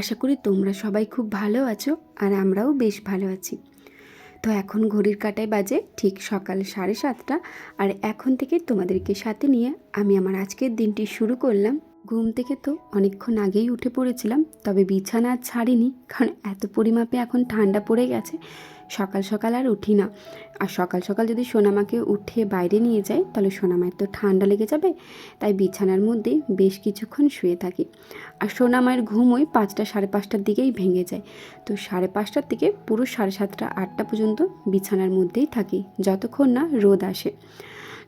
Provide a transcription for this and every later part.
আশা করি তোমরা সবাই খুব ভালো আছো আর আমরাও বেশ ভালো আছি। তো এখন ঘড়ির কাটায় বাজে ঠিক সকাল সাড়ে সাতটা আর এখন থেকে তোমাদেরকে সাথে নিয়ে আমি আমার আজকের দিনটি শুরু করলাম। ঘুম থেকে তো অনেকক্ষণ আগেই উঠে পড়েছিলাম, তবে বিছানা ছাড়িনি, কারণ এত পরিমাপে এখন ঠান্ডা পড়ে গেছে সকাল সকাল আর উঠি না। আর সকাল সকাল যদি সোনামাকে উঠে বাইরে নিয়ে যাই, তাহলে সোনামায়ের তো ঠান্ডা লেগে যাবে। তাই বিছানার মধ্যে বেশ কিছুক্ষণ শুয়ে থাকি। আর সোনামায়ের ঘুম ওই পাঁচটা সাড়ে পাঁচটার দিকেই ভেঙে যায়। তো সাড়ে পাঁচটার থেকে পুরো সাড়ে সাতটা, আটটা পর্যন্ত বিছানার মধ্যেই থাকি, যতক্ষণ না রোদ আসে।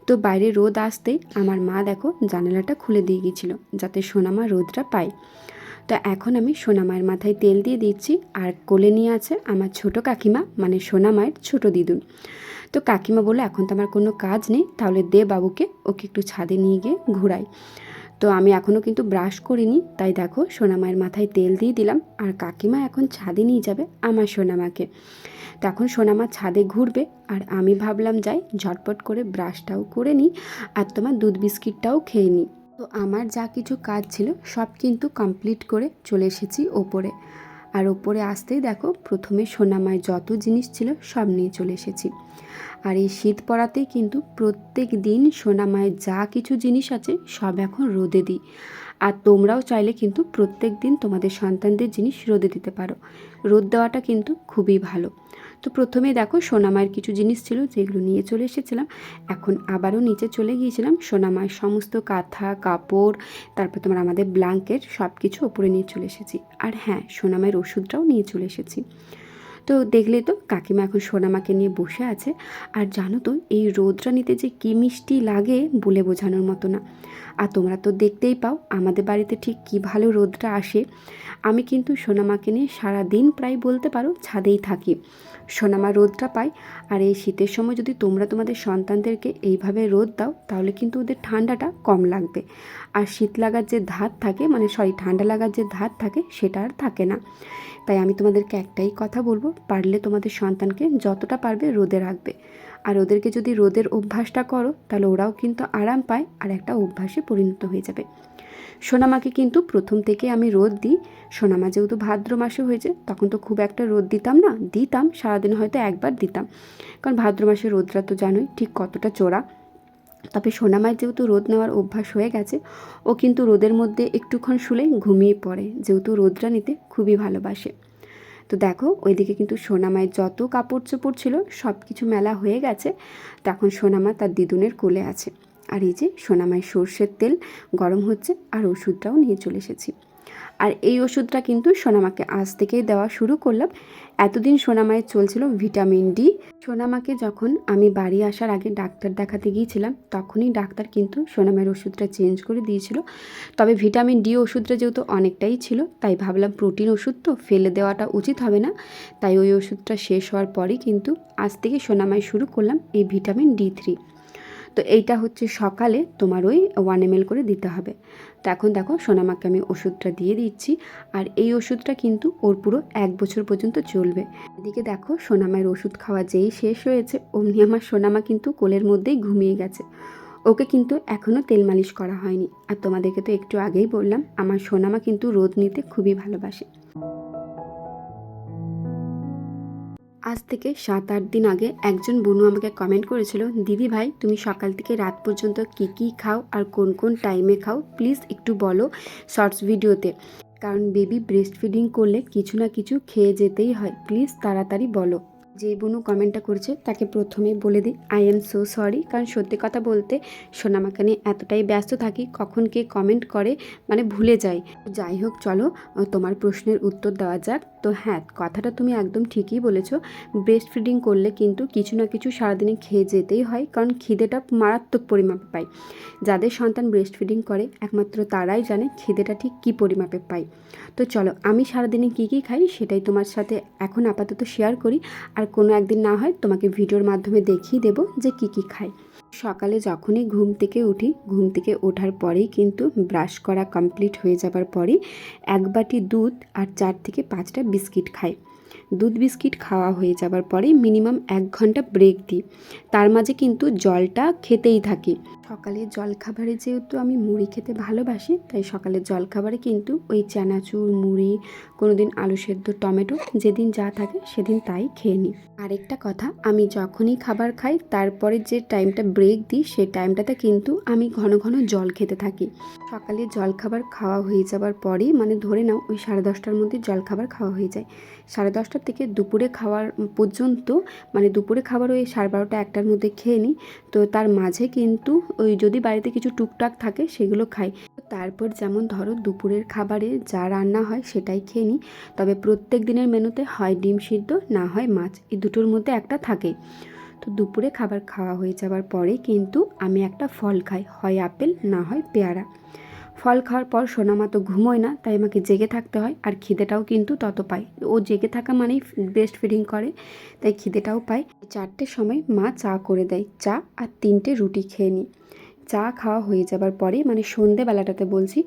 তো বাইরে রোদ আসতেই আমার মা দেখো জানালাটা খুলে দিয়ে গিয়েছিল, যাতে সোনামা রোদটা পায়। তো এখন আমি সোনামায়ের মাথায় তেল দিয়ে দিচ্ছি আর কোলে নিয়ে আছে আমার ছোট কাকিমা মানে সোনামায়ের ছোট দিদুন। তো কাকিমা বলল, এখন তো আমার কোনো কাজ নেই, তাহলে দে বাবুকে, ওকে একটু ছাদে নিয়ে গিয়ে ঘুরাই। তো আমি এখনও কিন্তু ব্রাশ করিনি, তাই দেখো সোনামায়ের মাথায় তেল দিয়ে দিলাম আর কাকিমা এখন ছাদে নিয়ে যাবে আমার সোনামাকে তখন সোনামা ছাদে ঘুরবে আর আমি ভাবলাম, যাই, ঝটপট করে ব্রাশটাও করে নিই আর তোমার দুধ বিস্কিটটাও খেয়ে নিই। তো আমার যা কিছু কাজ ছিল সব কিন্তু কমপ্লিট করে চলে এসেছি ওপরে। আর ওপরে আসতেই দেখো প্রথমে সোনামায় যত জিনিস ছিল সব নিয়ে চলে এসেছি। আর এই শীত পড়াতেই কিন্তু প্রত্যেক দিন সোনামায়ের যা কিছু জিনিস আছে সব এখন রোদে দিই। আর তোমরাও চাইলে কিন্তু প্রত্যেক দিন তোমাদের সন্তানদের জিনিস রোদে দিতে পারো। রোদ দেওয়াটা কিন্তু খুবই ভালো। তো প্রথমে দেখো সোনামায়ের কিছু জিনিস ছিল যেগুলো নিয়ে চলে এসেছিলাম। এখন আবারও নিচে চলে গিয়েছিলাম। সোনামায়ের সমস্ত কাঁথা, কাপড়, তারপর তোমার আমাদের ব্লাঙ্কেট সব কিছু ওপরে নিয়ে চলে এসেছি। আর হ্যাঁ সোনামায়ের ওষুধটাও নিয়ে চলে এসেছি। তো দেখলে তো কাকিমা এখন সোনামাকে নিয়ে বসে আছে। আর জানো তো, এই রোদটা নিতে যে কী মিষ্টি লাগে বলে বোঝানোর মতো না। আর তোমরা তো দেখতেই পাও, আমাদের বাড়িতে ঠিক কী ভালো রোদটা আসে। আমি কিন্তু সোনামাকে নিয়ে সারা দিন প্রায় বলতে পারো ছাদেই থাকি। সোনামা রোদটা পায়, আর এই শীতের সময় যদি তোমরা তোমাদের সন্তানদেরকে এইভাবে রোদ দাও, তাহলে কিন্তু ওদের ঠান্ডাটা কম লাগবে। আর শীত লাগার যে ধাত থাকে মানে সরি, ঠান্ডা লাগার যে ধাত থাকে, সেটা আর থাকে না। তাই আমি তোমাদেরকে একটাই কথা বলব পারলে তোমাদের সন্তানকে যতটা পারবে রোদে রাখবে। আর ওদেরকে যদি রোদের অভ্যাসটা করো, তাহলে ওরাও কিন্তু আরাম পায় আর একটা অভ্যাসে পরিণত হয়ে যাবে। সোনামাকে কিন্তু প্রথম থেকে আমি রোদ দিই। সোনামা যেহেতু ভাদ্র মাসে হয়েছে, তখন তো খুব একটা রোদ দিতাম না, দিতাম, সারাদিন হয়তো একবার দিতাম। কারণ ভাদ্র মাসে রোদরা তো জানোই ঠিক কতটা চোরা তবে সোনামায় যেহেতু রোদ নেওয়ার অভ্যাস হয়ে গেছে, ও কিন্তু রোদের মধ্যে একটুক্ষণ শুলে ঘুমিয়ে পড়ে। যেহেতু রোদরা নিতে খুবই ভালোবাসে। তো দেখো, ওইদিকে কিন্তু সোনামায়ের যত কাপড় চোপড় ছিল সব কিছু মেলা হয়ে গেছে। তখন সোনামা তার দিদুনের কোলে আছে। আর এই যে সোনামায় সর্ষের তেল গরম হচ্ছে, আর ওষুধটাও নিয়ে চলে এসেছি। আর এই ওষুধটা কিন্তু সোনামাকে আজ থেকেই দেওয়া শুরু করলাম। এতদিন সোনামায়ের চলছিল ভিটামিন ডি। সোনামাকে যখন আমি বাড়ি আসার আগে ডাক্তার দেখাতে গিয়েছিলাম, তখনই ডাক্তার কিন্তু সোনামায়ের ওষুধটা চেঞ্জ করে দিয়েছিল। তবে ভিটামিন ডি ওষুধটা যেহেতু অনেকটাই ছিল, তাই ভাবলাম প্রোটিন ওষুধ তো ফেলে দেওয়াটা উচিত হবে না। তাই ওই ওষুধটা শেষ হওয়ার পরই কিন্তু আজ থেকে সোনামায় শুরু করলাম এই ভিটামিন ডি থ্রি। তো এইটা হচ্ছে সকালে তোমার ওই ওয়ান এম করে দিতে হবে। তো এখন দেখো সোনামাকে আমি ওষুধটা দিয়ে দিচ্ছি, আর এই ওষুধটা কিন্তু ওর পুরো এক বছর পর্যন্ত চলবে। এদিকে দেখো সোনামায়ের ওষুধ খাওয়া যেই শেষ হয়েছে, অমনি আমার সোনামা কিন্তু কোলের মধ্যেই ঘুমিয়ে গেছে। ওকে কিন্তু এখনও তেল মালিশ করা হয়নি। আর তোমাদেরকে তো একটু আগেই বললাম, আমার সোনামা কিন্তু রোদ নিতে খুবই ভালোবাসে। আজ থেকে সাত, আট দিন আগে একজন বনু আমাকে কমেন্ট করেছিল, দিদি ভাই, তুমি সকাল থেকে রাত পর্যন্ত কি কি খাও আর কোন কোন টাইমে খাও? প্লিজ একটু বলো শর্টস ভিডিওতে কারণ বেবি ব্রেস্ট ফিডিং করলে কিছু না কিছু খেয়ে যেতেই হয়। প্লিজ তাড়াতাড়ি বলো। যে বনু কমেন্টটা করেছে, তাকে প্রথমে বলে দিই আই এম সো সরি কারণ সত্যি কথা বলতে সোনামাকে নিয়ে এতটাই ব্যস্ত থাকি, কখন কে কমেন্ট করে মানে ভুলে যাই। যাই হোক, চলো, তোমার প্রশ্নের উত্তর দেওয়া যাক। তো হ্যাঁ কথাটা তুমি একদম ঠিকই বলেছ। ব্রেস্ট ফিডিং করলে কিন্তু কিছু না কিছু সারাদিনে খেয়ে যেতেই হয়, কারণ খিদেটা মারাত্মক পরিমাপে পায়। যাদের সন্তান ব্রেস্ট ফিডিং করে, একমাত্র তারাই জানে খিদেটা ঠিক কী পরিমাপে পায়। তো চলো, আমি সারাদিনে কী কী খাই সেটাই তোমার সাথে এখন আপাতত শেয়ার করি। আর কোনো একদিন না হয় তোমাকে ভিডিওর মাধ্যমে দেখিয়ে দেবো যে কী কী খাই সকালে যখনই ঘুম থেকে উঠি, ঘুম থেকে ওঠার পরেই কিন্তু ব্রাশ করা কমপ্লিট হয়ে যাবার পরেই এক বাটি দুধ আর চার থেকে পাঁচটা বিস্কিট খাই। দুধ বিস্কিট খাওয়া হয়ে যাবার পরে মিনিমাম এক ঘণ্টা ব্রেক দিই। তার মাঝে কিন্তু জলটা খেতেই থাকি। সকালে জলখাবারে যেহেতু আমি মুড়ি খেতে ভালোবাসি, তাই সকালের জলখাবারে কিন্তু ওই চানাচুর, মুড়ি কোনো দিন আলু সেদ্ধ, টমেটো, যেদিন যা থাকে সেদিন তাই খেয়ে নিই। আরেকটা কথা, আমি যখনই খাবার খাই, তারপরে যে টাইমটা ব্রেক দিই সেই টাইমটাতে কিন্তু আমি ঘন ঘন জল খেতে থাকি। সকালে জলখাবার খাওয়া হয়ে যাবার পরেই মানে ধরে নাও ওই সাড়ে দশটার মধ্যে জলখাবার খাওয়া হয়ে যায়। সাড়ে দশটার থেকে দুপুরে খাওয়ার পর্যন্ত মানে দুপুরে খাবার ওই সাড়ে বারোটা একটার মধ্যে খেয়ে নিই তো তার মাঝে কিন্তু ওই যদি বাড়িতে কিছু টুকটাক থাকে, সেগুলো খাই। তারপর যেমন ধরো দুপুরের খাবারে যা রান্না হয় সেটাই খেয়ে নিই তবে প্রত্যেক দিনের মেনুতে হয় ডিম সিদ্ধ, না হয় মাছ। এই দুটোর মধ্যে একটা থাকে তো দুপুরে খাবার খাওয়া হয়ে যাওয়ার পরে কিন্তু আমি একটা ফল খাই, হয় আপেল, না হয় পেয়ারা। ফল খাওয়ার পর সোনামা তো ঘুমোয় না, তাই আমাকে জেগে থাকতে হয় আর খিদেটাও কিন্তু তত পাই ও জেগে থাকা মানেই ব্রেস্ট ফিডিং করে, তাই খিদেটাও পাই চারটের সময় মা চা করে দেয়, চা আর তিনটে রুটি খেয়ে নিই। চা খাওয়া হয়ে যাবার পরে মানে সন্ধেবেলাটাতে বলছি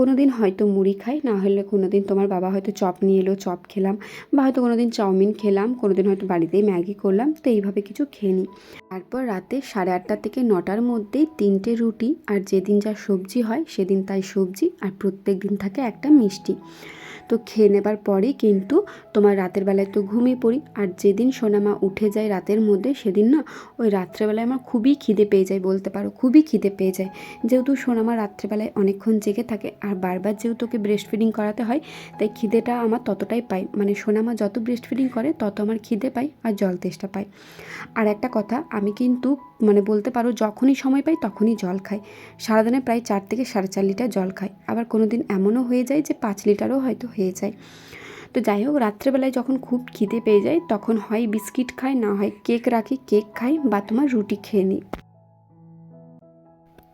কোনো দিন হয়তো মুড়ি খাই, না হলে কোনো দিন তোমার বাবা হয়তো চপ নিয়ে এলো, চপ খেলাম বা হয়তো কোনো দিন চাউমিন খেলাম কোনো দিন হয়তো বাড়িতেই ম্যাগি করলাম, তো এইভাবে কিছু খেয়ে নিই তারপর রাতে সাড়ে আটটা থেকে নটার মধ্যেই তিনটে রুটি আর যেদিন যা সবজি হয়, সেদিন তাই সবজি আর প্রত্যেক দিন থাকে একটা মিষ্টি। তো খেয়ে নেবার পরেই কিন্তু তোমার রাতের বেলায় তো ঘুমিয়ে পড়ি। আর যেদিন সোনামা উঠে যায় রাতের মধ্যে, সেদিন না ওই রাত্রেবেলায় আমার খুবই খিদে পেয়ে যায় বলতে পারো, খুবই খিদে পেয়ে যায়। যেহেতু সোনামা রাত্রেবেলায় অনেকক্ষণ জেগে থাকে, আর বারবার যেহেতু ওকে ব্রেস্ট ফিডিং করাতে হয়, তাই খিদেটা আমার ততটাই পাই। মানে সোনামা যত ব্রেস্ট ফিডিং করে, তত আমার খিদে পাই আর জল তেষ্টা পাই। আর একটা কথা, আমি কিন্তু মানে বলতে পারো, যখনই সময় পাই তখনই জল খাই। সারাদিনে প্রায় চার থেকে সাড়ে চার লিটার জল খাই। আবার কোনো দিন এমনও হয়ে যায় যে পাঁচ লিটারও হয়তো হয়ে যায়। তো যাই হোক, রাত্রেবেলায় যখন খুব খিদে পেয়ে যায়, তখন হয় বিস্কিট খাই, না হয় কেক রাখি, কেক খাই বা তোমার রুটি খেয়ে নিই।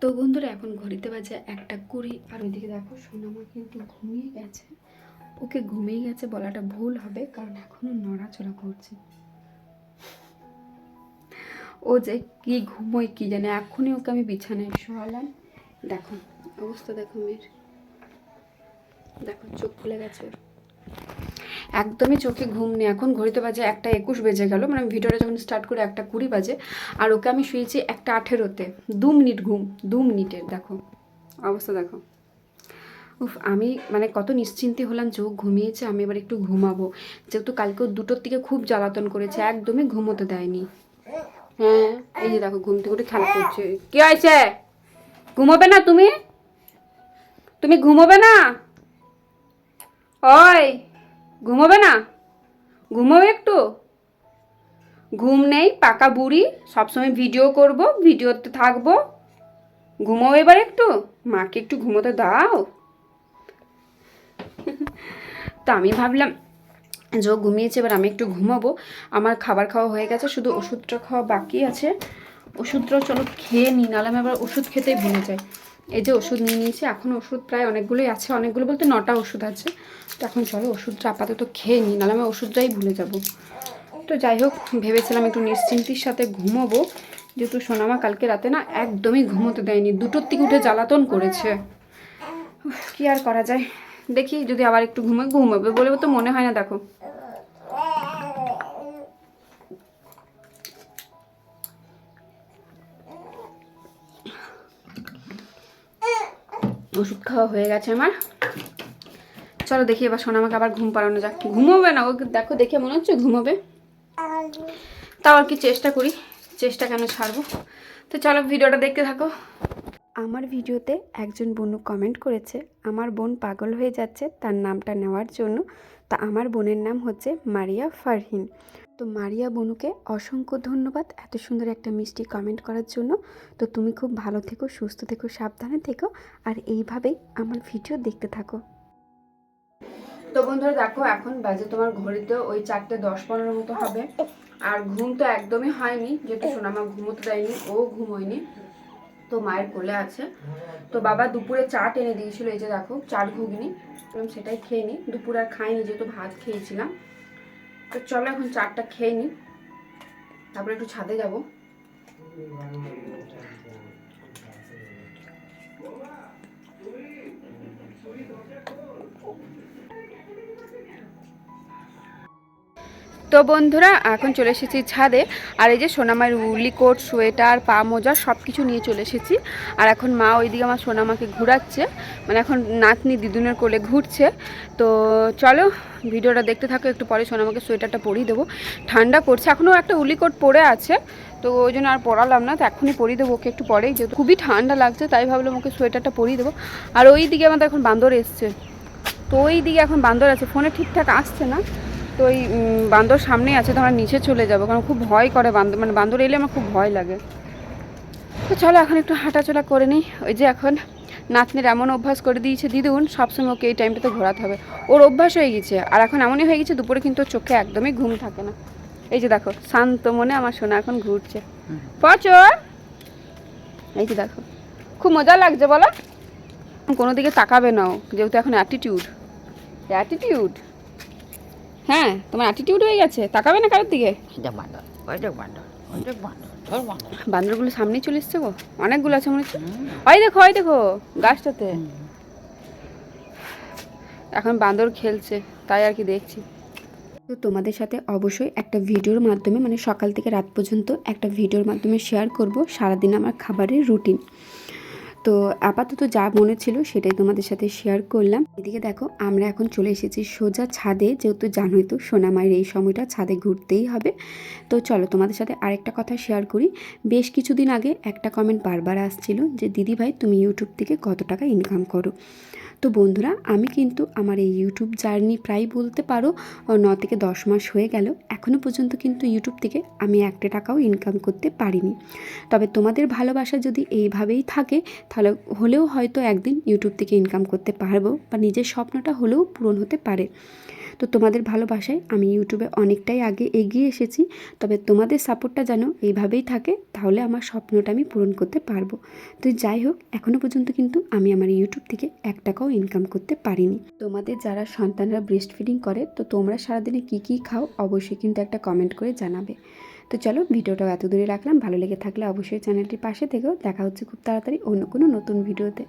তো বন্ধুরা, এখন ঘড়িতে বাজে একটা কুড়ি, আর ওইদিকে দেখো সোনামা কিন্তু ঘুমিয়ে গেছে। ওকে ঘুমিয়ে গেছে বলাটা ভুল হবে, কারণ এখনও নড়াচড়া করছে। ও যে কি ঘুমোয় কি জানে, এখনই ওকে আমি বিছানায় শোয়ালাম। দেখো, অবস্থা দেখো মেয়ের। দেখো, চোখ খুলে গেছে। একদমই চোখে ঘুম নেই। এখন ঘড়িতে বাজে একটা একুশ বেজে গেল। মানে আমি ভিডিওটা যখন স্টার্ট করে, একটা কুড়ি বাজে। আর ওকে আমি শুয়েছি একটা আঠেরোতে। দু মিনিট ঘুম, দু মিনিটের, দেখো। অবস্থা দেখো। উফ, আমি মানে কত নিশ্চিন্তি হলাম, চোখ ঘুমিয়েছে, আমি এবার একটু ঘুমাবো। যেহেতু কালকে দুটোর থেকে খুব জ্বালাতন করেছে, একদমই ঘুমোতে দেয়নি। হ্যাঁ এই যে দেখো, ঘুম থেকে উঠে খেলা করছে। কি হয়েছে? ঘুমোবে না তুমি? তুমি ঘুমোবে না? ওই, ঘুমোবে না? ঘুমোবে একটু? ঘুম নেই, পাকা বুড়ি, সবসময় ভিডিও করব ভিডিওতে থাকব। ঘুমো এবার একটু? মাকে একটু ঘুমোতে দাও। তো আমি ভাবলাম, যে ঘুমিয়েছে, এবার আমি একটু ঘুমাবো। আমার খাবার খাওয়া হয়ে গেছে, শুধু ওষুধটা খাওয়া বাকি আছে। ওষুধটা চলো খেয়ে নিই, নাহলে আমি আবার ওষুধ খেতেই ভুলে যাই। এই যে ওষুধ নিয়ে নিয়েছি, এখন ওষুধ প্রায় অনেকগুলোই আছে। অনেকগুলো বলতে নটা ওষুধ আছে। তো এখন চলো ওষুধটা আপাতত খেয়ে নিই, নাহলে আমি ওষুধটাই ভুলে যাব। তো যাই হোক, ভেবেছিলাম একটু নিশ্চিন্তির সাথে ঘুমোবো। যেহেতু সোনামা কালকে রাতে না একদমই ঘুমোতে দেয়নি, দুটোর থেকে উঠে জ্বালাতন করেছে। কি আর করা যায়? দেখি যদি আবার একটু ঘুমে ঘুমাবে বলে তো মনে হয় না, দেখো। ওষুধ খাওয়া হয়ে গেছে আমার। চলো দেখি এবার সোনামাকে আবার ঘুম পাড়ানো যাক। ঘুমোবে না ওকে দেখো দেখে মনে হচ্ছে ঘুমোবে। তাও আর কি চেষ্টা করি, চেষ্টা কেন ছাড়বো। তো চলো ভিডিওটা দেখতে থাকো। আমার ভিডিওতে একজন বোনু কমেন্ট করেছে, আমার বোন পাগল হয়ে যাচ্ছে, তার নামটা নেওয়ার জন্য। তা আমার বোনের নাম হচ্ছে মারিয়া ফারহিন। তো মারিয়া বনুকে অসংখ্য ধন্যবাদ এত সুন্দর একটা মিষ্টি কমেন্ট করার জন্য। তো তুমি খুব ভালো থেকো, সুস্থ থেকো, সাবধানে থেকো, আর এইভাবেই আমার ভিডিও দেখতে থাকো। তো বন্ধুরা দেখো, এখন বাজে তোমার ঘড়িতে ওই চারটে দশ পনেরো মতো হবে। আর ঘুম তো একদমই হয়নি, যেহেতু সোনামা ঘুমোতে দেয়নি, ও ঘুমোয়নি তো মায়ের কোলে আছে। তো বাবা দুপুরে চাট এনে দিয়েছিল, এই যে দেখো চাট ঘুগনি সেটাই খেয়ে নিই দুপুর আর খাইনি, যেহেতু ভাত খেয়েছিলাম। তো চলো এখন চারটা খেয়ে নিই তারপরে একটু ছাদে যাব। তো বন্ধুরা, এখন চলে এসেছি ছাদে। আর এই যে সোনামার উলি কোট, সোয়েটার, পা মোজা সব কিছু নিয়ে চলে এসেছি। আর এখন মা ওইদিকে আমার সোনামাকে ঘোরাচ্ছে। মানে এখন নাতনি দিদুনের কোলে ঘুরছে। তো চলো, ভিডিওটা দেখতে থাকো, একটু পরে সোনামাকে সোয়েটারটা পরিয়ে দেবো। ঠান্ডা করছে এখনও একটা উলি কোট পরে আছে। তো ওই জন্য আর পরালাম না, তো এখনই পরিয়ে দেবো ওকে একটু পরেই। যেহেতু খুবই ঠান্ডা লাগছে, তাই ভাবলাম ওকে সোয়েটারটা পরিয়ে দেবো। আর ওই দিকে আমাদের এখন বান্দর এসছে। তো ওই দিকে এখন বান্দর আছে, ফোনে ঠিকঠাক আসছে না। তো ওই বান্দর সামনেই আছে তো আমরা নিচে চলে যাব, কারণ খুব ভয় করে বান্দর মানে বান্দর এলে আমার খুব ভয় লাগে। তো চলো এখন একটু হাঁটাচলা করে নিই। ওই যে এখন নাতনির এমন অভ্যাস করে দিয়েছে দিদুন সবসময় ওকে এই টাইমটাতে ঘোরাতে হবে। ওর অভ্যাস হয়ে গেছে, আর এখন এমনই হয়ে গেছে, দুপুরে কিন্তু চোখে একদমই ঘুম থাকে না। এই যে দেখো, শান্ত মনে আমার সোনা এখন ঘুরছে। পচর এই যে দেখো, খুব মজা লাগছে, বলো। কোনো দিকে তাকাবে না যেহেতু এখন অ্যাটিটিউড অ্যাটিটিউড হ্যাঁ তোমার অ্যাটিটিউড হয়ে গেছে? তাকাবে না কারোর দিকে? বান্দর ওইটা বান্দর ওইটা বান্দর বান্দরগুলো সামনেই চলে এসছে গো। অনেকগুলো আছে মনে হচ্ছে। ওই দেখো ওই দেখো গাছটাতে। এখন বান্দর খেলছে তাই আর কি দেখছি। তো তোমাদের সাথে অবশ্যই একটা ভিডিওর মাধ্যমে মানে সকাল থেকে রাত পর্যন্ত একটা ভিডিওর মাধ্যমে শেয়ার করব সারাদিন আমার খাবারের রুটিন তো আপাতত যা মনে ছিল সেটাই তোমাদের সাথে শেয়ার করলাম। এদিকে দেখো, আমরা এখন চলে এসেছি সোজা ছাদে। যেহেতু জানোই তো সোনামায়ের এই সময়টা ছাদে ঘুরতেই হবে। তো চলো, তোমাদের সাথে আরেকটা কথা শেয়ার করি। বেশ কিছুদিন আগে একটা কমেন্ট বারবার আসছিল যে, দিদি ভাই, তুমি ইউটিউব থেকে কত টাকা ইনকাম করো? তো বন্ধুরা, আমি কিন্তু আমার এই ইউটিউব জার্নি প্রায় বলতে পারো ন থেকে দশ মাস হয়ে গেল। এখনও পর্যন্ত কিন্তু ইউটিউব থেকে আমি একটা টাকাও ইনকাম করতে পারিনি। তবে তোমাদের ভালোবাসা যদি এইভাবেই থাকে, তাহলে হলেও হয়তো একদিন ইউটিউব থেকে ইনকাম করতে পারব বা নিজের স্বপ্নটা হলেও পূরণ হতে পারে। তো তোমাদের ভালোবাসায় আমি ইউটিউবে অনেকটাই আগে এগিয়ে এসেছি। তবে তোমাদের সাপোর্টটা যেন এইভাবেই থাকে, তাহলে আমার স্বপ্নটা আমি পূরণ করতে পারব। তো যাই হোক এখনও পর্যন্ত কিন্তু আমি আমার ইউটিউব থেকে এক টাকাও ইনকাম করতে পারিনি। তোমাদের যারা সন্তানরা ব্রেস্ট ফিডিং করে, তো তোমরা সারাদিনে কী কী খাও, অবশ্যই কিন্তু একটা কমেন্ট করে জানাবে। তো চলো, ভিডিওটাও এত দূরে রাখলাম। ভালো লেগে থাকলে অবশ্যই চ্যানেলটির পাশে থেকেও দেখা হচ্ছে খুব তাড়াতাড়ি অন্য কোনো নতুন ভিডিওতে